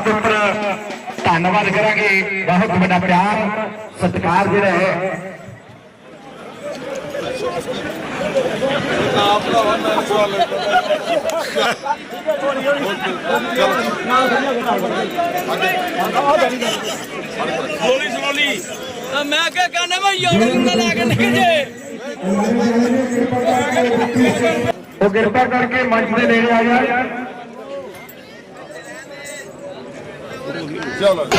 ਦੇ ਉੱਪਰ ਧੰਨਵਾਦ ਕਰਾਂਗੇ ਬਹੁਤ ਵੱਡਾ ਪਿਆਰ ਸਤਿਕਾਰ ਜਿਹੜਾ ਹੈ ਮੈਂ ਕਿਹਾ ਕਹਿੰਦਾ ਮੈਂ ਯੋਗ ਦਾ ਲਾ ਕੇ ਨਿਕਲ ਜੇ ਉਹ ਕਿਰਪਾ ਕਰਕੇ ਮੰਚ ਦੇ ਨੇੜੇ ਆ ਜਾ ਵਿਸ਼ੇਸ਼ਤਾ ਦੇ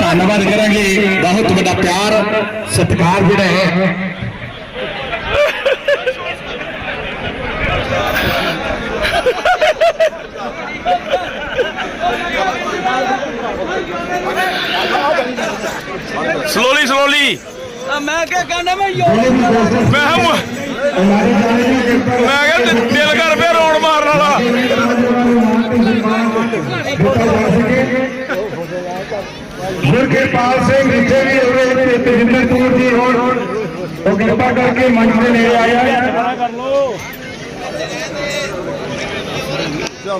ਧੰਨਵਾਦ ਕਰਾਂਗੇ। ਬਹੁਤ ਵੱਡਾ ਪਿਆਰ ਸਤਿਕਾਰ ਜਿਹੜਾ ਹੈ। ਸਲੋਲੀ ਸਲੋਲੀ ਮੈਂ ਕਿਹਾ ਕਹਿੰਦਾ ਮੈਂ ਯੋਗ ਮੈਂ ਮੈਂ ਕਿਹਾ ਮ- ਮੈਂ ਕਿਹਾ ਦਿ- ਦਿਲ ਕਰ ਪਿਆ ਰੌਣ ਮਾਰਨ ਵਾਲਾ। ਗੁਰਕਿਰਪਾਲ ਸਿੰਘ ਜਿੱਥੇ ਵੀ ਹੋਵੇ ਤੇਜਿੰਦਰ ਕੌਰ ਜੀ ਹੋਣ ਉਹ ਕਿਰਪਾ ਕਰਕੇ ਮੰਚ ਦੇ ਨੇੜੇ ਆ। ਜਾ।